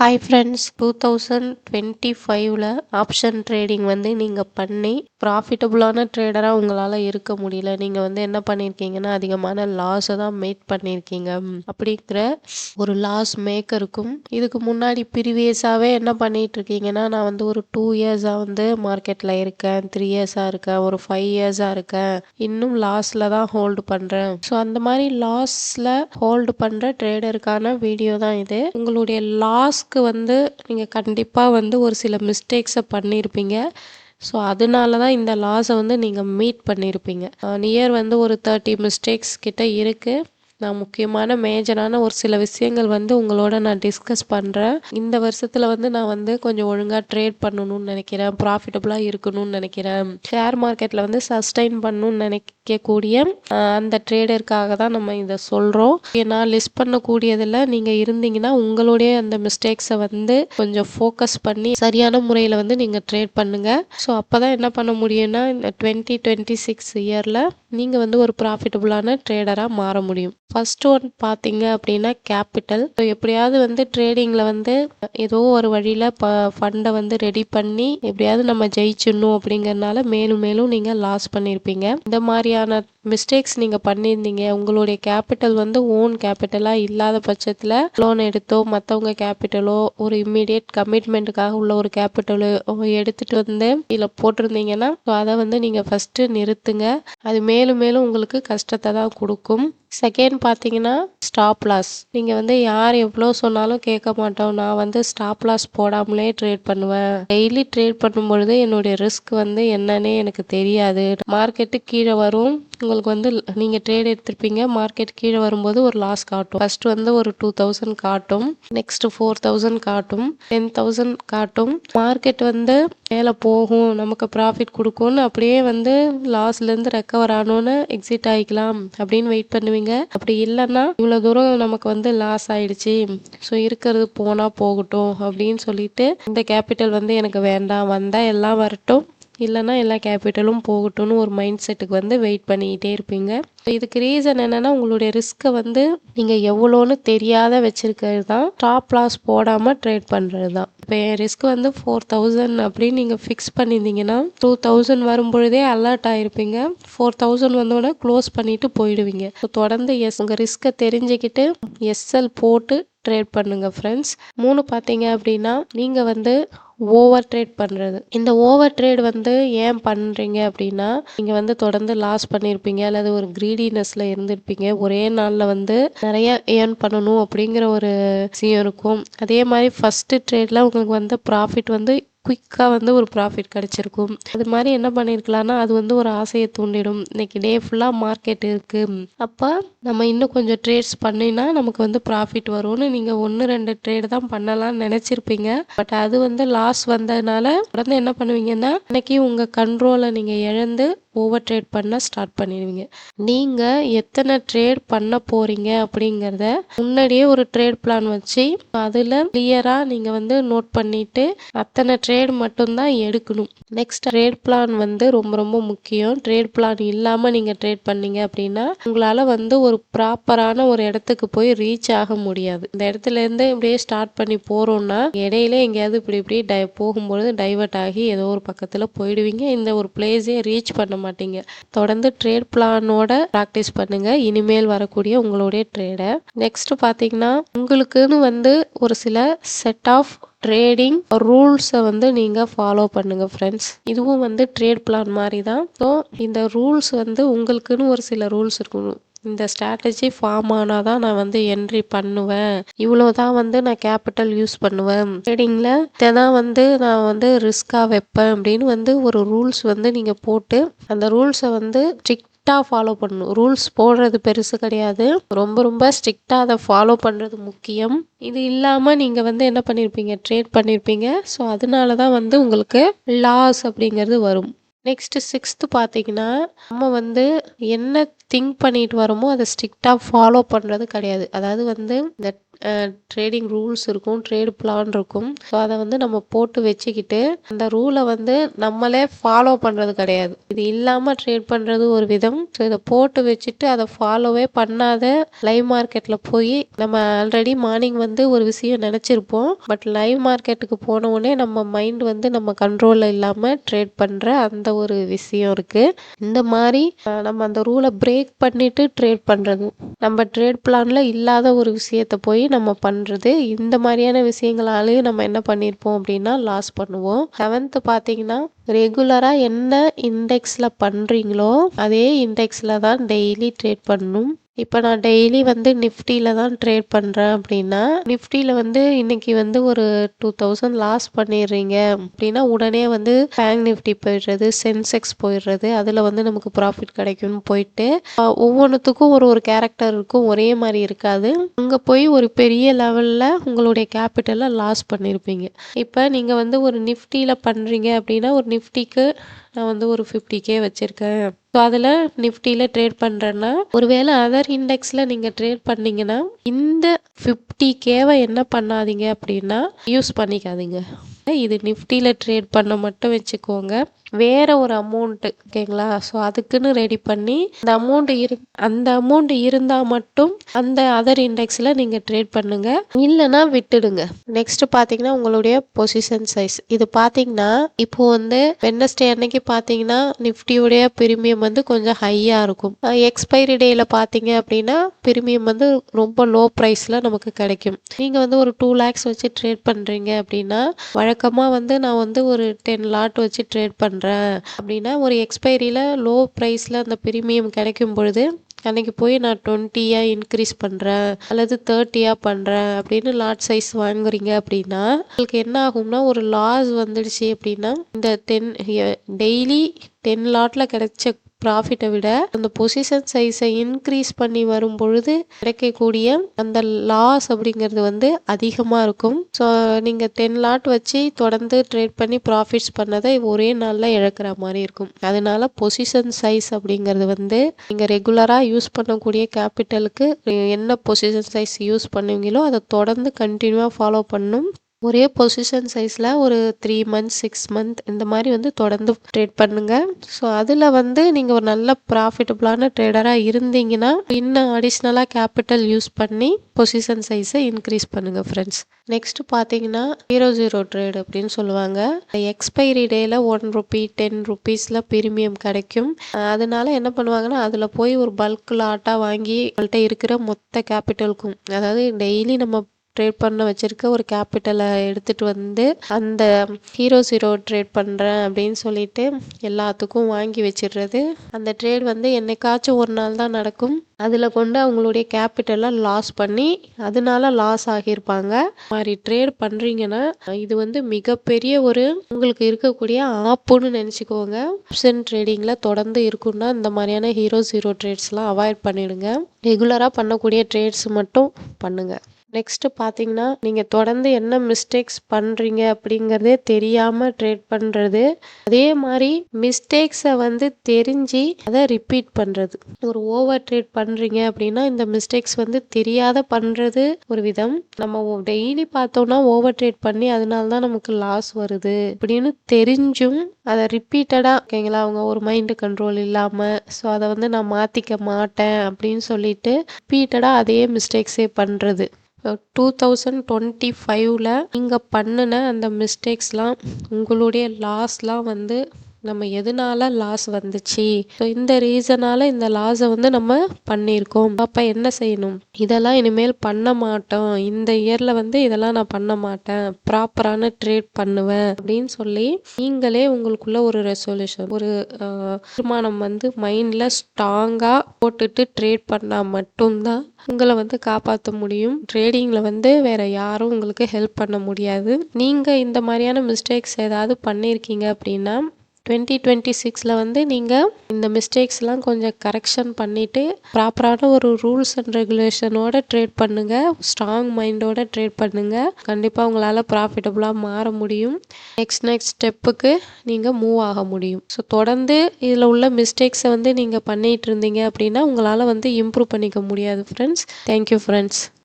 Hi friends two thousand twenty ஃபைவ்ல option trading வந்து நீங்கள் பண்ணி ப்ராஃபிட்டபுளான ட்ரேடராக உங்களால் இருக்க முடியல. நீங்கள் வந்து என்ன பண்ணியிருக்கீங்கன்னா அதிகமான லாஸை தான் மேக் பண்ணியிருக்கீங்க அப்படிங்கிற ஒரு லாஸ் மேக்கருக்கும் இதுக்கு முன்னாடி ப்ரீவியஸாகவே என்ன பண்ணிகிட்டு இருக்கீங்கன்னா நான் வந்து ஒரு டூ இயர்ஸாக வந்து மார்க்கெட்டில் இருக்கேன் த்ரீ இயர்ஸாக இருக்கேன் ஒரு ஃபைவ் இயர்ஸாக இருக்கேன். இன்னும் லாஸில் தான் ஹோல்டு பண்ணுறேன் ஸோ அந்த மாதிரி லாஸில் ஹோல்டு பண்ணுற ட்ரேடருக்கான வீடியோ தான் இது. உங்களுடைய லாஸ் டாஸ்க்கு வந்து நீங்கள் கண்டிப்பாக வந்து ஒரு சில மிஸ்டேக்ஸை பண்ணியிருப்பீங்க ஸோ அதனால தான் இந்த லாஸை வந்து நீங்கள் மீட் பண்ணியிருப்பீங்க நியர் uh, வந்து ஒரு தேர்ட்டி மிஸ்டேக்ஸ் கிட்ட இருக்குது நான் முக்கியமான மேஜரான ஒரு சில விஷயங்கள் வந்து உங்களோட நான் டிஸ்கஸ் பண்ணுறேன் இந்த வருஷத்தில் வந்து நான் வந்து கொஞ்சம் ஒழுங்காக ட்ரேட் பண்ணணும்னு நினைக்கிறேன். ப்ராஃபிட்டபுளாக இருக்கணும்னு நினைக்கிறேன். ஷேர் மார்க்கெட்டில் வந்து சஸ்டைன் பண்ணணும்னு நினைக்கக்கூடிய அந்த ட்ரேடருக்காக தான் நம்ம இதை சொல்கிறோம் நான் லிஸ்ட் பண்ணக்கூடியதில் நீங்கள் இருந்தீங்கன்னா உங்களுடைய அந்த மிஸ்டேக்ஸை வந்து கொஞ்சம் ஃபோக்கஸ் பண்ணி சரியான முறையில் வந்து நீங்கள் ட்ரேட் பண்ணுங்கள் ஸோ அப்போ தான் என்ன பண்ண முடியும்னா இந்த டுவெண்ட்டி டுவெண்ட்டி சிக்ஸ் இயரில் நீங்கள் வந்து ஒரு ப்ராஃபிட்டபுளான ட்ரேடராக மாற முடியும். ஃபர்ஸ்ட் ஒன் பார்த்தீங்க அப்படின்னா கேபிட்டல் ஸோ எப்படியாவது வந்து ட்ரேடிங்கில் வந்து ஏதோ ஒரு வழியில் ப ஃபண்டை வந்து ரெடி பண்ணி எப்படியாவது நம்ம ஜெயிச்சிடணும் அப்படிங்கிறனால மேலும் மேலும் நீங்கள் லாஸ் பண்ணியிருப்பீங்க இந்த மாதிரியான மிஸ்டேக்ஸ் நீங்கள் பண்ணியிருந்தீங்க. உங்களுடைய கேபிட்டல் வந்து ஓன் கேபிட்டலாக இல்லாத பட்சத்தில் லோன் எடுத்தோ மற்றவங்க கேபிட்டலோ ஒரு இம்மிடியட் கமிட்மெண்ட்டுக்காக உள்ள ஒரு கேபிட்டலோ எடுத்துகிட்டு வந்து இதில் போட்டிருந்தீங்கன்னா அதை வந்து நீங்கள் ஃபஸ்ட்டு நிறுத்துங்க. அது மேலும் மேலும் உங்களுக்கு கஷ்டத்தை தான் கொடுக்கும். செகண்ட் பார்த்தீங்கன்னா ஸ்டாப் லாஸ் நீங்கள் வந்து யார் எவ்வளோ சொன்னாலும் கேட்க மாட்டோம். நான் வந்து ஸ்டாப் லாஸ் போடாமலே ட்ரேட் பண்ணுவேன். டெய்லி ட்ரேட் பண்ணும் பொழுது என்னுடைய ரிஸ்க் வந்து என்னன்னே எனக்கு தெரியாது. மார்க்கெட்டு கீழே வரும். உங்களுக்கு வந்து நீங்கள் ட்ரேட் எடுத்திருப்பீங்க. மார்க்கெட் கீழே வரும்போது ஒரு லாஸ் காட்டும். ஃபர்ஸ்ட் வந்து ஒரு டூ தௌசண்ட் காட்டும். நெக்ஸ்ட் ஃபோர் தௌசண்ட் காட்டும். டென் தௌசண்ட் காட்டும். மார்க்கெட் வந்து மேலே போகும். நமக்கு ப்ராஃபிட் கொடுக்கும்னு அப்படியே வந்து லாஸ்லேருந்து ரெக்கவர் ஆனோன்னு எக்ஸிட் ஆகிக்கலாம் அப்படின்னு வெயிட் பண்ணுவீங்க. அப்படி இல்லைன்னா இவ்வளோ தூரம் நமக்கு வந்து லாஸ் ஆயிடுச்சு. ஸோ இருக்கிறது போனால் போகட்டும் அப்படின்னு சொல்லிட்டு இந்த கேபிட்டல் வந்து எனக்கு வேண்டாம். வந்தால் எல்லாம் வரட்டும். இல்லைன்னா எல்லா கேபிட்டலும் போகட்டும்னு ஒரு மைண்ட் செட்டுக்கு வந்து வெயிட் பண்ணிக்கிட்டே இருப்பீங்க. இதுக்கு ரீசன் என்னென்னா உங்களுடைய ரிஸ்க்கை வந்து நீங்கள் எவ்வளோன்னு தெரியாத வச்சுருக்கிறது தான். ஸ்டாப் லாஸ் போடாமல் ட்ரேட் பண்ணுறது தான். இப்போ என் ரிஸ்க் வந்து ஃபோர் தௌசண்ட் அப்படின்னு நீங்கள் ஃபிக்ஸ் பண்ணியிருந்தீங்கன்னா டூ தௌசண்ட் வரும்பொழுதே அலர்ட் ஆகிருப்பீங்க ஃபோர் தௌசண்ட் வந்தோடனே க்ளோஸ் பண்ணிவிட்டு போயிடுவீங்க. ஸோ தொடர்ந்து எஸ் உங்கள் ரிஸ்க்கை தெரிஞ்சுக்கிட்டு எஸ்எல் போட்டு ட்ரேட் பண்ணுங்கள் ஃப்ரெண்ட்ஸ் மூணு பார்த்தீங்க அப்படின்னா நீங்கள் வந்து ஓவர் ட்ரேட் பண்ணுறது இந்த ஓவர் ட்ரேட் வந்து ஏன் பண்ணுறீங்க அப்படின்னா நீங்கள் வந்து தொடர்ந்து லாஸ் பண்ணியிருப்பீங்க அல்லது ஒரு க்ரீடினஸில் இருந்திருப்பீங்க. ஒரே நாளில் வந்து நிறைய ஏர்ன் பண்ணணும் அப்படிங்கிற ஒரு விஷயம் இருக்கும். அதே மாதிரி ஃபஸ்ட்டு ட்ரேடில் உங்களுக்கு வந்து ப்ராஃபிட் வந்து குயிக்காக வந்து ஒரு ப்ராஃபிட் கிடச்சிருக்கும். அது மாதிரி என்ன பண்ணியிருக்கலாம்னா அது வந்து ஒரு ஆசையை தூண்டிடும். இன்னைக்கு டே ஃபுல்லாக மார்க்கெட் இருக்குது அப்போ நம்ம இன்னும் கொஞ்சம் ட்ரேட்ஸ் பண்ணினா நமக்கு வந்து ப்ராஃபிட் வரும்னு நீங்கள் ஒன்று ரெண்டு ட்ரேடு தான் பண்ணலாம்னு நினச்சிருப்பீங்க. பட் அது வந்து லாஸ் வந்ததுனால உடனே என்ன பண்ணுவீங்கன்னா இன்னைக்கு உங்கள் கண்ட்ரோலை நீங்கள் இழந்து ஓவர் ட்ரேட் பண்ண ஸ்டார்ட் பண்ணிடுவீங்க. நீங்கள் எத்தனை ட்ரேட் பண்ண போகிறீங்க அப்படிங்கிறத முன்னாடியே ஒரு ட்ரேட் பிளான் வச்சு அதில் கிளியராக நீங்கள் வந்து நோட் பண்ணிவிட்டு அத்தனை ட்ரேட் மட்டும்தான் எடுக்கணும். நெக்ஸ்ட் ட்ரேட் பிளான் வந்து ரொம்ப ரொம்ப முக்கியம். ட்ரேட் பிளான் இல்லாமல் நீங்கள் ட்ரேட் பண்ணீங்க அப்படின்னா உங்களால் வந்து ஒரு ப்ராப்பரான ஒரு இடத்துக்கு போய் ரீச் ஆக முடியாது. இந்த இடத்துல இருந்து இப்படியே ஸ்டார்ட் பண்ணி போகிறோம்னா இடையில எங்கேயாவது இப்படி இப்படி டை போகும்பொழுது டைவர்ட் ஆகி ஏதோ ஒரு பக்கத்தில் போயிடுவீங்க. இந்த ஒரு பிளேஸே ரீச் பண்ண மாட்டீங்க. தொடர்ந்து ட்ரேட் பிளானோட ப்ராக்டிஸ் பண்ணுங்க. இனிமேல் வரக்கூடிய உங்களுடைய ட்ரேடை நெக்ஸ்ட் பார்த்தீங்கன்னா உங்களுக்குன்னு வந்து ஒரு சில செட் ஆஃப் ட்ரேடிங் ரூல்ஸை வந்து நீங்கள் ஃபாலோ பண்ணுங்கள் ஃப்ரெண்ட்ஸ் இதுவும் வந்து ட்ரேட் பிளான் மாதிரி தான் ஸோ இந்த ரூல்ஸ் வந்து உங்களுக்குன்னு ஒரு சில ரூல்ஸ் இருக்கணும். இந்த ஸ்ட்ராட்டஜி ஃபார்ம் ஆனால் தான் நான் வந்து என்ட்ரி பண்ணுவேன். இவ்வளோ தான் வந்து நான் கேபிட்டல் யூஸ் பண்ணுவேன். ட்ரேடிங்கில் இதை தான் வந்து நான் வந்து ரிஸ்க்காக வைப்பேன் அப்படின்னு வந்து ஒரு ரூல்ஸ் வந்து நீங்கள் போட்டு அந்த ரூல்ஸை வந்து ஸ்ட்ரிக்டாக ஃபாலோ பண்ணணும். ரூல்ஸ் போடுறது பெருசு கிடையாது. ரொம்ப ரொம்ப ஸ்ட்ரிக்டாக அதை ஃபாலோ பண்ணுறது முக்கியம். இது இல்லாமல் நீங்கள் வந்து என்ன பண்ணியிருப்பீங்க ட்ரேட் பண்ணியிருப்பீங்க ஸோ அதனால தான் வந்து உங்களுக்கு லாஸ் அப்படிங்கிறது வரும். நெக்ஸ்ட்டு சிக்ஸ்த்து பார்த்தீங்கன்னா நம்ம வந்து என்ன திங்க் பண்ணிட்டு வரோமோ அதை ஸ்ட்ரிக்டாக ஃபாலோ பண்ணுறது கிடையாது. அதாவது வந்து இந்த ட்ரேடிங் ரூல்ஸ் இருக்கும் ட்ரேட் பிளான் இருக்கும். ஸோ அதை வந்து நம்ம போட்டு வச்சுக்கிட்டு அந்த ரூலை வந்து நம்மளே ஃபாலோ பண்ணுறது கிடையாது. இது இல்லாமல் ட்ரேட் பண்ணுறது ஒரு விதம். ஸோ இதை போட்டு வச்சுட்டு அதை ஃபாலோவே பண்ணாத லைவ் மார்க்கெட்டில் போய் நம்ம ஆல்ரெடி மார்னிங் வந்து ஒரு விஷயம் நினச்சிருப்போம். பட் லைவ் மார்க்கெட்டுக்கு போன உடனே நம்ம மைண்ட் வந்து நம்ம கண்ட்ரோலில் இல்லாமல் ட்ரேட் பண்ணுற அந்த ஒரு விஷயம் இருக்குது இந்த மாதிரி நம்ம அந்த ரூலை பிரேக் பண்ணிட்டு ட்ரேட் பண்ணுறது நம்ம ட்ரேட் பிளானில் இல்லாத ஒரு விஷயத்தை போய் நம்ம பண்ணுறது இந்த மாதிரியான விஷயங்களாலேயும் நம்ம என்ன பண்ணியிருப்போம் அப்படின்னா லாஸ் பண்ணுவோம். செவன்த்து பார்த்தீங்கன்னா ரெகுலராக என்ன இண்டெக்ஸில் பண்ணுறீங்களோ அதே இண்டெக்ஸில் தான் டெய்லி ட்ரேட் பண்ணணும் இப்போ நான் டெய்லி வந்து நிஃப்டியில் தான் ட்ரேட் பண்ணுறேன் அப்படின்னா நிஃப்டியில் வந்து இன்னைக்கு வந்து ஒரு டூ தௌசண்ட் லாஸ் பண்ணிடுறீங்க அப்படின்னா உடனே வந்து பேங்க் நிஃப்டி போயிடுறது சென்செக்ஸ் போயிடுறது அதில் வந்து நமக்கு ப்ராஃபிட் கிடைக்கும்னு போயிட்டு ஒவ்வொன்றுத்துக்கும் ஒரு ஒரு கேரக்டர் இருக்கும் ஒரே மாதிரி இருக்காது. அங்கே போய் ஒரு பெரிய லெவலில் உங்களுடைய கேபிட்டலை லாஸ் பண்ணியிருப்பீங்க இப்போ நீங்கள் வந்து ஒரு நிஃப்டியில் பண்ணுறீங்க அப்படின்னா ஒரு நிஃப்டிக்கு நான் வந்து ஒரு ஃபிஃப்டி கே வச்சுருக்கேன். ஸோ அதில் நிஃப்டியில் ட்ரேட் பண்ணுறேன்னா ஒருவேளை அதர் இண்டெக்ஸில் நீங்கள் ட்ரேட் பண்ணிங்கன்னா இந்த ஃபிஃப்டி கேவை என்ன பண்ணாதீங்க அப்படின்னா யூஸ் பண்ணிக்காதீங்க. இது நிஃப்டியில் ட்ரேட் பண்ண மட்டும் வச்சுக்கோங்க. வேற ஒரு அமௌண்ட்டு ஓகேங்களா? ஸோ அதுக்குன்னு ரெடி பண்ணி அந்த அமௌண்ட் இரு அந்த அமௌண்ட் இருந்தால் மட்டும் அந்த அதர் இண்டெக்ஸில் நீங்கள் ட்ரேட் பண்ணுங்க. இல்லைன்னா விட்டுடுங்க. நெக்ஸ்ட் பார்த்தீங்கன்னா உங்களுடைய பொசிஷன் சைஸ் இது பார்த்தீங்கன்னா இப்போ வந்து வெட்னஸ்டே அன்னைக்கு பார்த்தீங்கன்னா நிஃப்டியுடைய பிரீமியம் வந்து கொஞ்சம் ஹையாக இருக்கும். எக்ஸ்பைரி டேயில் பார்த்தீங்க அப்படின்னா பிரீமியம் வந்து ரொம்ப லோ ப்ரைஸில் நமக்கு கிடைக்கும். நீங்கள் வந்து ஒரு டூ லேக்ஸ் வச்சு ட்ரேட் பண்ணுறீங்க அப்படின்னா வழக்கமாக வந்து நான் வந்து ஒரு டென் லாட் வச்சு ட்ரேட் பண்ணுறேன் அப்படின்னா ஒரு எக்ஸ்பைரியில் லோ ப்ரைஸில் அந்த பிரீமியம் கிடைக்கும் பொழுது அன்னைக்கு போய் நான் டுவெண்ட்டியாக இன்க்ரீஸ் பண்ணுறேன் அல்லது தேர்ட்டியாக பண்ணுறேன் அப்படின்னு லாட் சைஸ் வாங்குறீங்க அப்படின்னா உங்களுக்கு என்ன ஆகும்னா ஒரு லாஸ் வந்துடுச்சு அப்படின்னா இந்த டென் டெய்லி டென் லாட்டில் கிடைச்ச ப்ராஃபிட்டை விட அந்த பொசிஷன் சைஸை இன்க்ரீஸ் பண்ணி வரும் பொழுது கிடைக்கக்கூடிய அந்த லாஸ் அப்படிங்கிறது வந்து அதிகமாக இருக்கும். ஸோ நீங்கள் டென் லாட் வச்சு தொடர்ந்து ட்ரேட் பண்ணி ப்ராஃபிட்ஸ் பண்ணதை ஒரே நாளில் இழக்கிற மாதிரி இருக்கும். அதனால பொசிஷன் சைஸ் அப்படிங்கிறது வந்து நீங்கள் ரெகுலராக யூஸ் பண்ணக்கூடிய கேபிட்டலுக்கு என்ன பொசிஷன் சைஸ் யூஸ் பண்ணுவீங்களோ அதை தொடர்ந்து கண்டினியூவாக ஃபாலோ பண்ணணும் ஒரே பொசிஷன் சைஸில் ஒரு த்ரீ மந்த்ஸ் சிக்ஸ் மந்த் இந்த மாதிரி வந்து தொடர்ந்து ட்ரேட் பண்ணுங்கள் ஸோ அதில் வந்து நீங்கள் ஒரு நல்ல ப்ராஃபிட்டபுளான ட்ரேடராக இருந்தீங்கன்னா இன்னும் அடிஷ்னலாக கேபிட்டல் யூஸ் பண்ணி பொசிஷன் சைஸை இன்க்ரீஸ் பண்ணுங்கள் ஃப்ரெண்ட்ஸ் நெக்ஸ்ட் பார்த்தீங்கன்னா ஜீரோ ஜீரோ ட்ரேட் அப்படின்னு சொல்லுவாங்க. எக்ஸ்பைரி டேயில் ஒன் ருபி டென் ருபீஸில் பிரீமியம் கிடைக்கும். அதனால என்ன பண்ணுவாங்கன்னா அதில் போய் ஒரு பல்க் லாட்டாக வாங்கி அவங்கள்ட்ட இருக்கிற மொத்த கேபிட்டலுக்கும் அதாவது டெய்லி நம்ம ட்ரேட் பண்ண வச்சுருக்க ஒரு கேபிட்டலை எடுத்துகிட்டு வந்து அந்த ஹீரோ ஜீரோ ட்ரேட் பண்ணுறேன் அப்படின்னு சொல்லிட்டு எல்லாத்துக்கும் வாங்கி வச்சிடுறது. அந்த ட்ரேட் வந்து என்னைக்காச்சும் ஒரு நாள் தான் நடக்கும். அதில் கொண்டு அவங்களுடைய கேபிட்டலை லாஸ் பண்ணி அதனால லாஸ் ஆகியிருப்பாங்க. மாதிரி ட்ரேட் பண்ணுறீங்கன்னா இது வந்து மிகப்பெரிய ஒரு உங்களுக்கு இருக்கக்கூடிய ஆப்புன்னு நினச்சிக்கோங்க. ஆப்ஷன் ட்ரேடிங்கில் தொடர்ந்து இருக்குன்னா இந்த மாதிரியான ஹீரோ ஜீரோ ட்ரேட்ஸ்லாம் அவாய்ட் பண்ணிவிடுங்க ரெகுலராக பண்ணக்கூடிய ட்ரேட்ஸ் மட்டும் பண்ணுங்கள் நெக்ஸ்ட்டு பார்த்தீங்கன்னா நீங்கள் தொடர்ந்து என்ன மிஸ்டேக்ஸ் பண்ணுறீங்க அப்படிங்கிறதே தெரியாமல் ட்ரேட் பண்ணுறது அதே மாதிரி மிஸ்டேக்ஸை வந்து தெரிஞ்சு அதை ரிப்பீட் பண்ணுறது ஒரு ஓவர் ட்ரேட் பண்ணுறீங்க அப்படின்னா இந்த மிஸ்டேக்ஸ் வந்து தெரியாத பண்ணுறது ஒரு விதம். நம்ம டெய்லி பார்த்தோம்னா ஓவர் ட்ரேட் பண்ணி அதனால தான் நமக்கு லாஸ் வருது அப்படின்னு தெரிஞ்சும் அதை ரிப்பீட்டடாக ஓகேங்களா அவங்க ஒரு மைண்டு கண்ட்ரோல் இல்லாமல் ஸோ அதை வந்து நான் மாற்றிக்க மாட்டேன் அப்படின்னு சொல்லிட்டு ரிப்பீட்டடாக அதே மிஸ்டேக்ஸே பண்ணுறது டூ தௌசண்ட் டுவெண்ட்டி ஃபைவ்ல நீங்கள் பண்ணின அந்த மிஸ்டேக்ஸ்லாம் உங்களுடைய லாஸ்லாம் வந்து நம்ம எதனால லாஸ் வந்துச்சு? ஸோ இந்த ரீசனால இந்த லாஸை வந்து நம்ம பண்ணியிருக்கோம். அப்போ என்ன செய்யணும்? இதெல்லாம் இனிமேல் பண்ண மாட்டோம். இந்த இயரில் வந்து இதெல்லாம் நான் பண்ண மாட்டேன். ப்ராப்பரான ட்ரேட் பண்ணுவேன் அப்படின்னு சொல்லி நீங்களே உங்களுக்குள்ள ஒரு ரெசல்யூஷன் ஒரு தீர்மானம் வந்து மைண்டில் ஸ்ட்ராங்காக போட்டுட்டு ட்ரேட் பண்ணால் மட்டும்தான் உங்களை வந்து காப்பாற்ற முடியும். ட்ரேடிங்கில் வந்து வேற யாரும் உங்களுக்கு ஹெல்ப் பண்ண முடியாது. நீங்கள் இந்த மாதிரியான மிஸ்டேக்ஸ் ஏதாவது பண்ணியிருக்கீங்க அப்படின்னா டுவெண்ட்டி டுவெண்ட்டி சிக்ஸில் வந்து நீங்கள் இந்த மிஸ்டேக்ஸ்லாம் கொஞ்சம் கரெக்ஷன் பண்ணிவிட்டு ப்ராப்பரான ஒரு ரூல்ஸ் அண்ட் ரெகுலேஷனோட ட்ரேட் பண்ணுங்கள் ஸ்ட்ராங் மைண்டோட ட்ரேட் பண்ணுங்கள் கண்டிப்பாக உங்களால் ப்ராஃபிட்டபுளாக மாற முடியும். நெக்ஸ்ட் நெக்ஸ்ட் ஸ்டெப்புக்கு நீங்கள் மூவ் ஆக முடியும். ஸோ தொடர்ந்து இதில் உள்ள மிஸ்டேக்ஸை வந்து நீங்கள் பண்ணிகிட்டு இருந்தீங்க அப்படின்னா உங்களால் வந்து இம்ப்ரூவ் பண்ணிக்க முடியாது ஃப்ரெண்ட்ஸ் தேங்க்யூ ஃப்ரெண்ட்ஸ்